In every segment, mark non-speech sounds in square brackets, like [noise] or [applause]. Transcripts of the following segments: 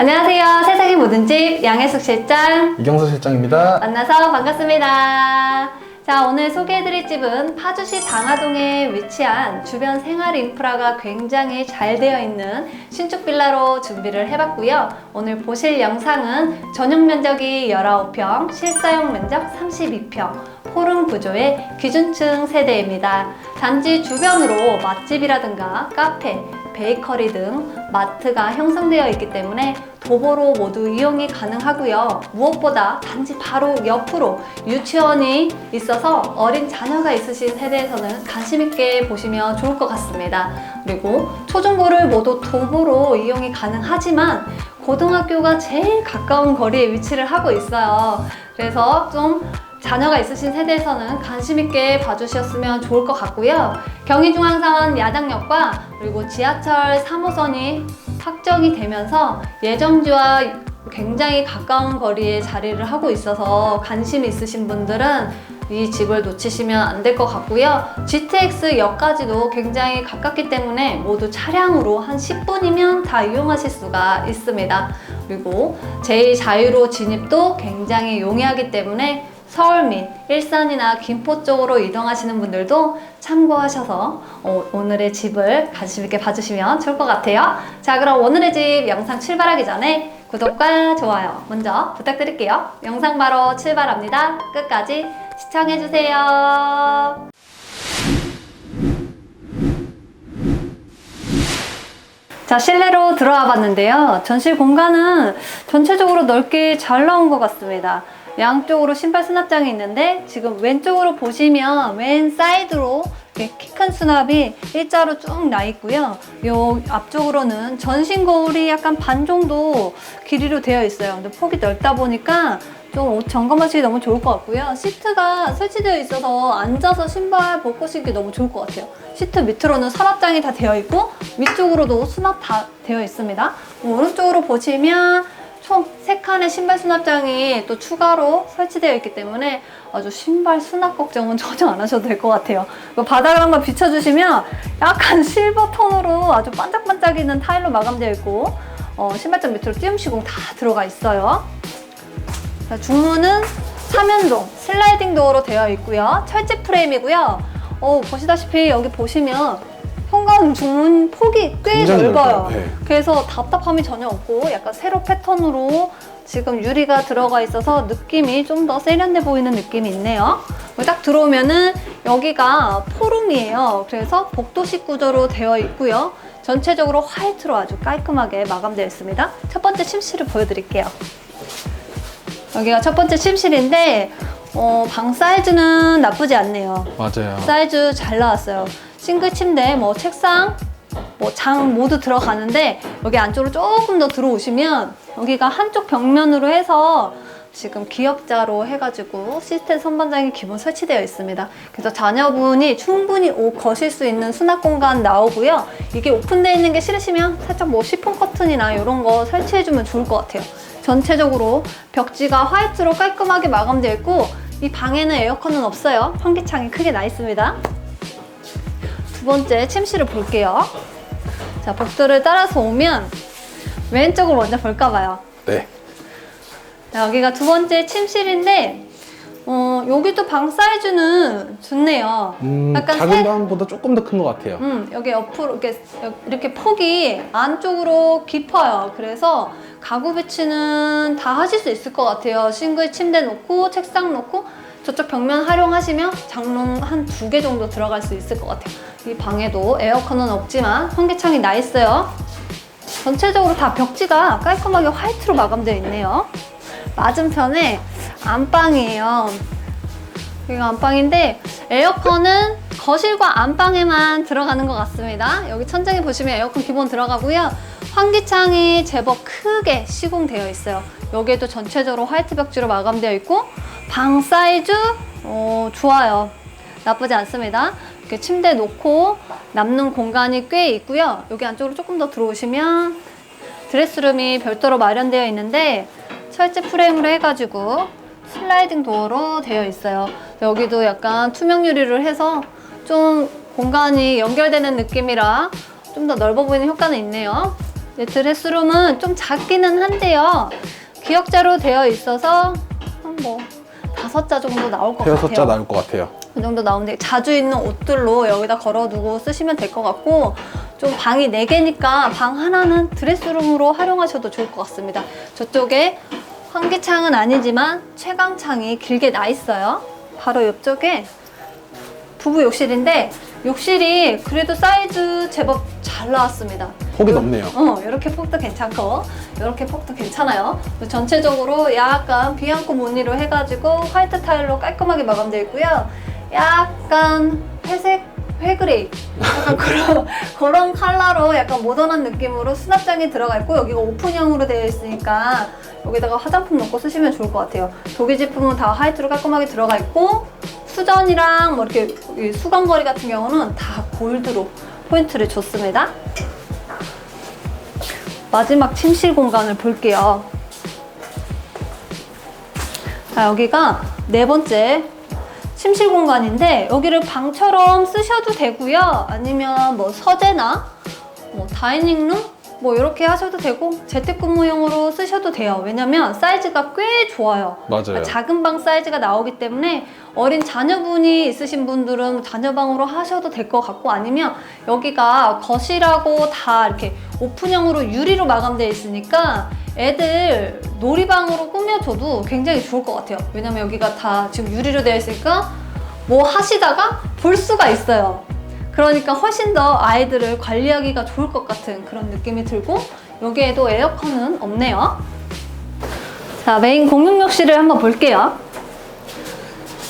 안녕하세요. 세상의 모든 집 양혜숙 실장 이경수 실장입니다. 만나서 반갑습니다. 자, 오늘 소개해드릴 집은 파주시 당하동에 위치한 주변 생활 인프라가 굉장히 잘 되어 있는 신축 빌라로 준비를 해봤고요. 오늘 보실 영상은 전용 면적이 19평, 실사용 면적 32평, 포름 구조의 기준층 세대입니다. 단지 주변으로 맛집이라든가 카페, 베이커리 등 마트가 형성되어 있기 때문에 도보로 모두 이용이 가능하고요. 무엇보다 단지 바로 옆으로 유치원이 있어서 어린 자녀가 있으신 세대에서는 관심 있게 보시면 좋을 것 같습니다. 그리고 초중고를 모두 도보로 이용이 가능하지만 고등학교가 제일 가까운 거리에 위치를 하고 있어요. 그래서 좀 자녀가 있으신 세대에서는 관심 있게 봐주셨으면 좋을 것 같고요. 경의중앙선 야당역과 그리고 지하철 3호선이 확정이 되면서 예정지와 굉장히 가까운 거리에 자리를 하고 있어서 관심 있으신 분들은 이 집을 놓치시면 안 될 것 같고요. GTX역까지도 굉장히 가깝기 때문에 모두 차량으로 한 10분이면 다 이용하실 수가 있습니다. 그리고 제2 자유로 진입도 굉장히 용이하기 때문에 서울 및 일산이나 김포 쪽으로 이동하시는 분들도 참고하셔서 어, 오늘의 집을 관심 있게 봐주시면 좋을 것 같아요. 자, 그럼 오늘의 집 영상 출발하기 전에 구독과 좋아요 먼저 부탁드릴게요. 영상 바로 출발합니다. 끝까지 시청해주세요. 자, 실내로 들어와 봤는데요. 전실 공간은 전체적으로 넓게 잘 나온 것 같습니다. 양쪽으로 신발 수납장이 있는데 지금 왼쪽으로 보시면 왼 사이드로 키 큰 수납이 일자로 쭉 나 있고요. 요 앞쪽으로는 전신 거울이 약간 반 정도 길이로 되어 있어요. 근데 폭이 넓다 보니까 좀옷 점검하시기 너무 좋을 것 같고요. 시트가 설치되어 있어서 앉아서 신발 벗고 신기 너무 좋을 것 같아요. 시트 밑으로는 서랍장이 다 되어 있고 위쪽으로도 수납 다 되어 있습니다. 오른쪽으로 보시면 총 3칸의 신발 수납장이 또 추가로 설치되어 있기 때문에 아주 신발 수납 걱정은 [laughs] 전혀 안 하셔도 될 것 같아요. 그 바닥을 한번 비춰주시면 약간 실버 톤으로 아주 반짝반짝이는 타일로 마감되어 있고 어, 신발장 밑으로 띄움 시공 다 들어가 있어요. 자, 중문은 3연동 슬라이딩 도어로 되어 있고요. 철제 프레임이고요. 어, 보시다시피 여기 보시면 현관 중문 폭이 꽤 굉장히 넓어요. 넓어요. 네. 그래서 답답함이 전혀 없고 약간 세로 패턴으로 지금 유리가 들어가 있어서 느낌이 좀 더 세련돼 보이는 느낌이 있네요. 딱 들어오면은 여기가 포룸이에요. 그래서 복도식 구조로 되어 있고요. 전체적으로 화이트로 아주 깔끔하게 마감되어 있습니다. 첫 번째 침실을 보여드릴게요. 여기가 첫 번째 침실인데 어, 방 사이즈는 나쁘지 않네요. 맞아요. 사이즈 잘 나왔어요. 싱글 침대, 뭐 책상, 뭐 장 모두 들어가는데 여기 안쪽으로 조금 더 들어오시면 여기가 한쪽 벽면으로 해서 지금 기역자로 해가지고 시스템 선반장이 기본 설치되어 있습니다. 그래서 자녀분이 충분히 옷 거실 수 있는 수납 공간 나오고요. 이게 오픈되어 있는 게 싫으시면 살짝 뭐 시폰 커튼이나 이런 거 설치해주면 좋을 것 같아요. 전체적으로 벽지가 화이트로 깔끔하게 마감되어 있고 이 방에는 에어컨은 없어요. 환기창이 크게 나 있습니다. 두 번째 침실을 볼게요. 자, 복도를 따라서 오면 왼쪽을 먼저 볼까 봐요. 네. 자, 여기가 두 번째 침실인데 어, 여기도 방 사이즈는 좋네요. 음, 약간 작은 세- 방보다 조금 더 큰 것 같아요. 음, 여기 옆으로 이렇게 이렇게 폭이 안쪽으로 깊어요. 그래서 가구 배치는 다 하실 수 있을 것 같아요. 싱글 침대 놓고 책상 놓고 저쪽 벽면 활용하시면 장롱 한 두 개 정도 들어갈 수 있을 것 같아요. 이 방에도 에어컨은 없지만 환기창이 나 있어요. 전체적으로 다 벽지가 깔끔하게 화이트로 마감되어 있네요. 맞은편에 안방이에요. 여기가 안방인데 에어컨은 거실과 안방에만 들어가는 것 같습니다. 여기 천장에 보시면 에어컨 기본 들어가고요. 환기창이 제법 크게 시공되어 있어요. 여기에도 전체적으로 화이트 벽지로 마감되어 있고 방 사이즈 어, 좋아요. 나쁘지 않습니다. 이렇게 침대 놓고 남는 공간이 꽤 있고요. 여기 안쪽으로 조금 더 들어오시면 드레스룸이 별도로 마련되어 있는데 철제 프레임으로 해가지고 슬라이딩 도어로 되어 있어요. 여기도 약간 투명 유리를 해서 좀 공간이 연결되는 느낌이라 좀 더 넓어 보이는 효과는 있네요. 네, 드레스룸은 좀 작기는 한데요. 기역자로 되어 있어서 한 뭐 다섯 자 정도 나올 것 대여섯 자 같아요. 나올 것 같아요. 그 정도 나오는데 자주 입는 옷들로 여기다 걸어두고 쓰시면 될 것 같고 좀 방이 4개니까 방 하나는 드레스룸으로 활용하셔도 좋을 것 같습니다. 저쪽에 환기창은 아니지만 채광창이 길게 나 있어요. 바로 옆쪽에 부부 욕실인데 욕실이 그래도 사이즈 제법 잘 나왔습니다. 폭이 넓네요. 어, 이렇게 폭도 괜찮고, 이렇게 폭도 괜찮아요. 전체적으로 약간 비앙코 무늬로 해가지고 화이트 타일로 깔끔하게 마감되어 있고요. 약간 회색, 회그레이. 약간 [laughs] 그런, 그런 컬러로 약간 모던한 느낌으로 수납장이 들어가 있고, 여기가 오픈형으로 되어 있으니까 여기다가 화장품 넣고 쓰시면 좋을 것 같아요. 독일 제품은 다 화이트로 깔끔하게 들어가 있고, 수전이랑 뭐 이렇게 이 수건거리 같은 경우는 다 골드로 포인트를 줬습니다. 마지막 침실 공간을 볼게요. 자, 여기가 네 번째 침실 공간인데 여기를 방처럼 쓰셔도 되고요. 아니면 뭐 서재나 뭐 다이닝룸 뭐 이렇게 하셔도 되고 재택근무용으로 쓰셔도 돼요. 왜냐면 사이즈가 꽤 좋아요. 맞아요. 그러니까 작은 방 사이즈가 나오기 때문에 어린 자녀분이 있으신 분들은 자녀방으로 하셔도 될 것 같고 아니면 여기가 거실하고 다 이렇게 오픈형으로 유리로 마감되어 있으니까 애들 놀이방으로 꾸며줘도 굉장히 좋을 것 같아요. 왜냐면 여기가 다 지금 유리로 되어 있으니까 뭐 하시다가 볼 수가 있어요. 그러니까 훨씬 더 아이들을 관리하기가 좋을 것 같은 그런 느낌이 들고 여기에도 에어컨은 없네요. 자, 메인 공용 욕실을 한번 볼게요.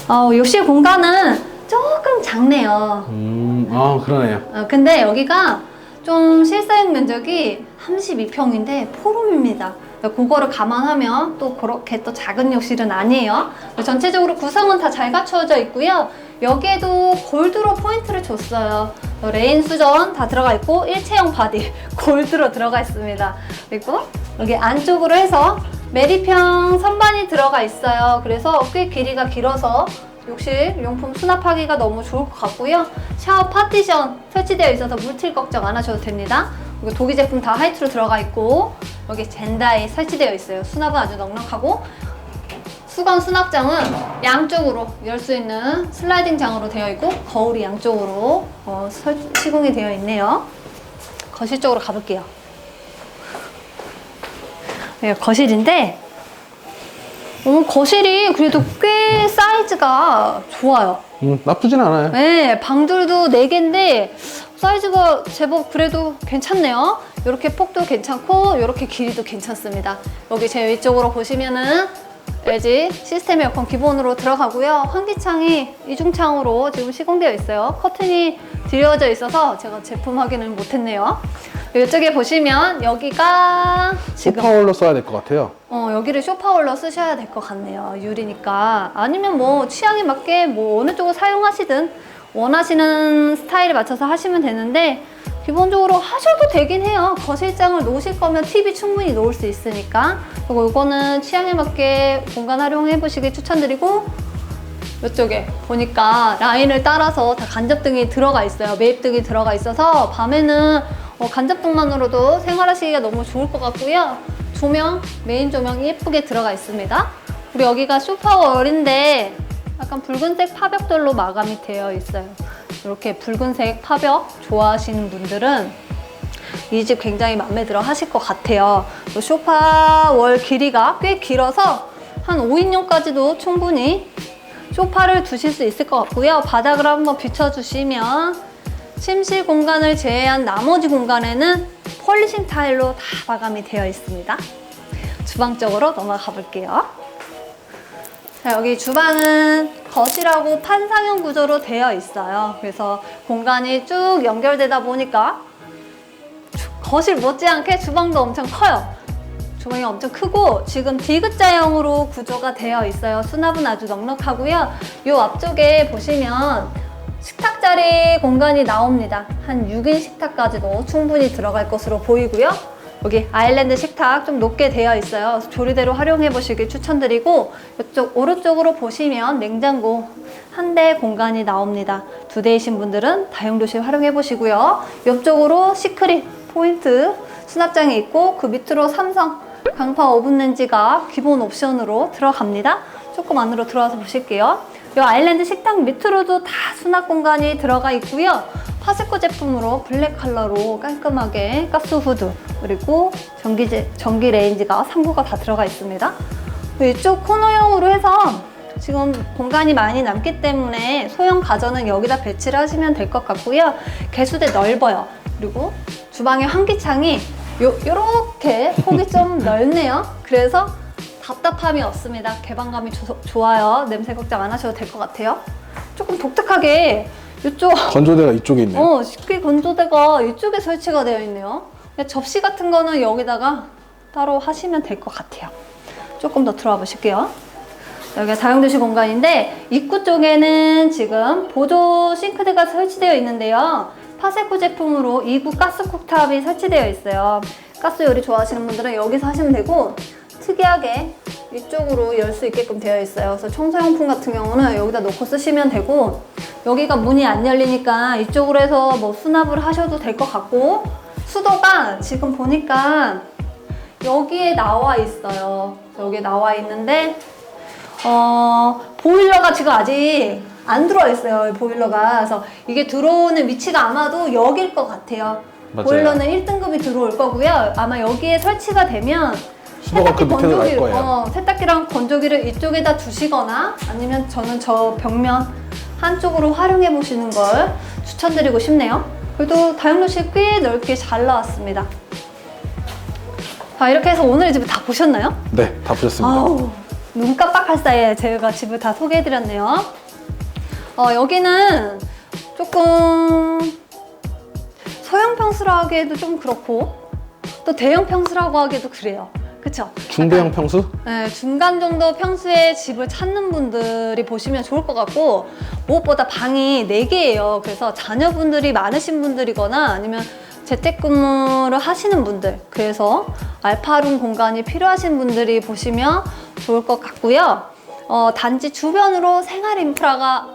어, 욕실 공간은 조금 작네요. 음, 아 그러네요. 어, 근데 여기가 좀 실사용 면적이 32평인데 포룸입니다. 그거를 감안하면 또 그렇게 또 작은 욕실은 아니에요. 전체적으로 구성은 다 잘 갖추어져 있고요. 여기에도 골드로 포인트를 줬어요. 레인 수전 다 들어가 있고 일체형 바디 [laughs] 골드로 들어가 있습니다. 그리고 여기 안쪽으로 해서 메리평 선반이 들어가 있어요. 그래서 꽤 길이가 길어서 욕실 용품 수납하기가 너무 좋을 것 같고요. 샤워 파티션 설치되어 있어서 물튈 걱정 안 하셔도 됩니다. 그리고 독일 제품 다 하이트로 들어가 있고 여기 젠다에 설치되어 있어요. 수납은 아주 넉넉하고 수건 수납장은 양쪽으로 열 수 있는 슬라이딩 장으로 되어 있고 거울이 양쪽으로 어, 설- 시공이 되어 있네요. 거실 쪽으로 가볼게요. 네, 거실인데 어, 거실이 그래도 꽤 사이즈가 좋아요. 음, 나쁘진 않아요. 네, 방들도 4개인데 사이즈가 제법 그래도 괜찮네요. 이렇게 폭도 괜찮고 이렇게 길이도 괜찮습니다. 여기 제 위쪽으로 보시면은 LG 시스템 에어컨 기본으로 들어가고요. 환기창이 이중창으로 지금 시공되어 있어요. 커튼이 들여져 있어서 제가 제품 확인을 못했네요. 이쪽에 보시면 여기가 지금 소파월로 써야 될 것 같아요. 어, 여기를 쇼파월로 쓰셔야 될 것 같네요. 유리니까. 아니면 뭐 취향에 맞게 뭐 어느 쪽을 사용하시든 원하시는 스타일에 맞춰서 하시면 되는데 기본적으로 하셔도 되긴 해요. 거실장을 놓으실 거면 TV 충분히 놓을 수 있으니까. 그리고 이거는 취향에 맞게 공간 활용해 보시길 추천드리고 이쪽에 보니까 라인을 따라서 다 간접등이 들어가 있어요. 매입등이 들어가 있어서 밤에는 어, 간접등만으로도 생활하시기가 너무 좋을 것 같고요. 조명, 메인 조명 예쁘게 들어가 있습니다. 그리고 여기가 소파월인데 약간 붉은색 파벽돌로 마감이 되어 있어요. 이렇게 붉은색 파벽 좋아하시는 분들은 이 집 굉장히 마음에 들어 하실 것 같아요. 또 소파 월 길이가 꽤 길어서 한 5인용까지도 충분히 소파를 두실 수 있을 것 같고요. 바닥을 한번 비춰주시면 침실 공간을 제외한 나머지 공간에는 폴리싱 타일로 다 마감이 되어 있습니다. 주방 쪽으로 넘어가 볼게요. 자, 여기 주방은 거실하고 판상형 구조로 되어 있어요. 그래서 공간이 쭉 연결되다 보니까 주- 거실 못지않게 주방도 엄청 커요. 주방이 엄청 크고 지금 디귿자형으로 구조가 되어 있어요. 수납은 아주 넉넉하고요. 이 앞쪽에 보시면 식탁 자리 공간이 나옵니다. 한 6인 식탁까지도 충분히 들어갈 것으로 보이고요. 여기 아일랜드 식탁 좀 높게 되어 있어요. 조리대로 활용해 보시길 추천드리고 이쪽 오른쪽으로 보시면 냉장고 한 대 공간이 나옵니다. 두 대이신 분들은 다용도실 활용해 보시고요. 옆쪽으로 시크릿 포인트 수납장이 있고 그 밑으로 삼성 강파 오븐 렌지가 기본 옵션으로 들어갑니다. 조금 안으로 들어와서 보실게요. 이 아일랜드 식탁 밑으로도 다 수납 공간이 들어가 있고요. 파세코 제품으로 블랙 컬러로 깔끔하게 가스 후드 그리고 전기 제, 전기 레인지가 3구가 다 들어가 있습니다. 이쪽 코너형으로 해서 지금 공간이 많이 남기 때문에 소형 가전은 여기다 배치를 하시면 될 것 같고요. 개수대 넓어요. 그리고 주방의 환기창이 요, 요렇게 폭이 좀 [laughs] 넓네요. 그래서 답답함이 없습니다. 개방감이 조- 좋아요. 냄새 걱정 안 하셔도 될 것 같아요. 조금 독특하게 이쪽 건조대가 이쪽에 있네요. 어, 식기 건조대가 이쪽에 설치가 되어 있네요. 접시 같은 거는 여기다가 따로 하시면 될 것 같아요. 조금 더 들어와 보실게요. 여기가 다용도실 공간인데 입구 쪽에는 지금 보조 싱크대가 설치되어 있는데요. 파세코 제품으로 2구 가스 쿡탑이 설치되어 있어요. 가스 요리 좋아하시는 분들은 여기서 하시면 되고 특이하게 이쪽으로 열 수 있게끔 되어 있어요. 그래서 청소용품 같은 경우는 여기다 놓고 쓰시면 되고 여기가 문이 안 열리니까 이쪽으로 해서 뭐 수납을 하셔도 될 것 같고 수도가 지금 보니까 여기에 나와 있어요. 여기에 나와 있는데 어, 보일러가 지금 아직 안 들어와 있어요. 이 보일러가. 그래서 이게 들어오는 위치가 아마도 여길 것 같아요. 맞아요. 보일러는 1등급이 들어올 거고요. 아마 여기에 설치가 되면 수도가 그 밑에 날 거예요. 어, 세탁기랑 건조기를 이쪽에다 두시거나 아니면 저는 저 벽면 한쪽으로 활용해 보시는 걸 추천드리고 싶네요. 그래도 다용도실 꽤 넓게 잘 나왔습니다. 자, 이렇게 해서 오늘 집을 다 보셨나요? 네, 다 보셨습니다. 아우, 눈 깜빡할 사이에 제가 집을 다 소개해드렸네요. 어, 여기는 조금 소형 평수로 하기에도 좀 그렇고 또 대형 평수라고 하기에도 그래요. 그쵸? 중대형 평수? 네, 중간 정도 평수의 집을 찾는 분들이 보시면 좋을 것 같고 무엇보다 방이 4개예요. 그래서 자녀분들이 많으신 분들이거나 아니면 재택근무를 하시는 분들 그래서 알파룸 공간이 필요하신 분들이 보시면 좋을 것 같고요. 어, 단지 주변으로 생활 인프라가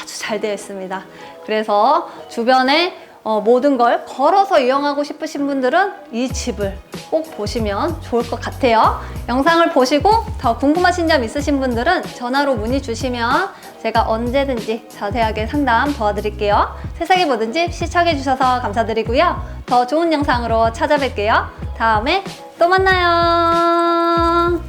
아주 잘 되어 있습니다. 그래서 주변에 어, 모든 걸 걸어서 이용하고 싶으신 분들은 이 집을 꼭 보시면 좋을 것 같아요. 영상을 보시고 더 궁금하신 점 있으신 분들은 전화로 문의 주시면 제가 언제든지 자세하게 상담 도와드릴게요. 세상에 뭐든지 시청해주셔서 감사드리고요. 더 좋은 영상으로 찾아뵐게요. 다음에 또 만나요.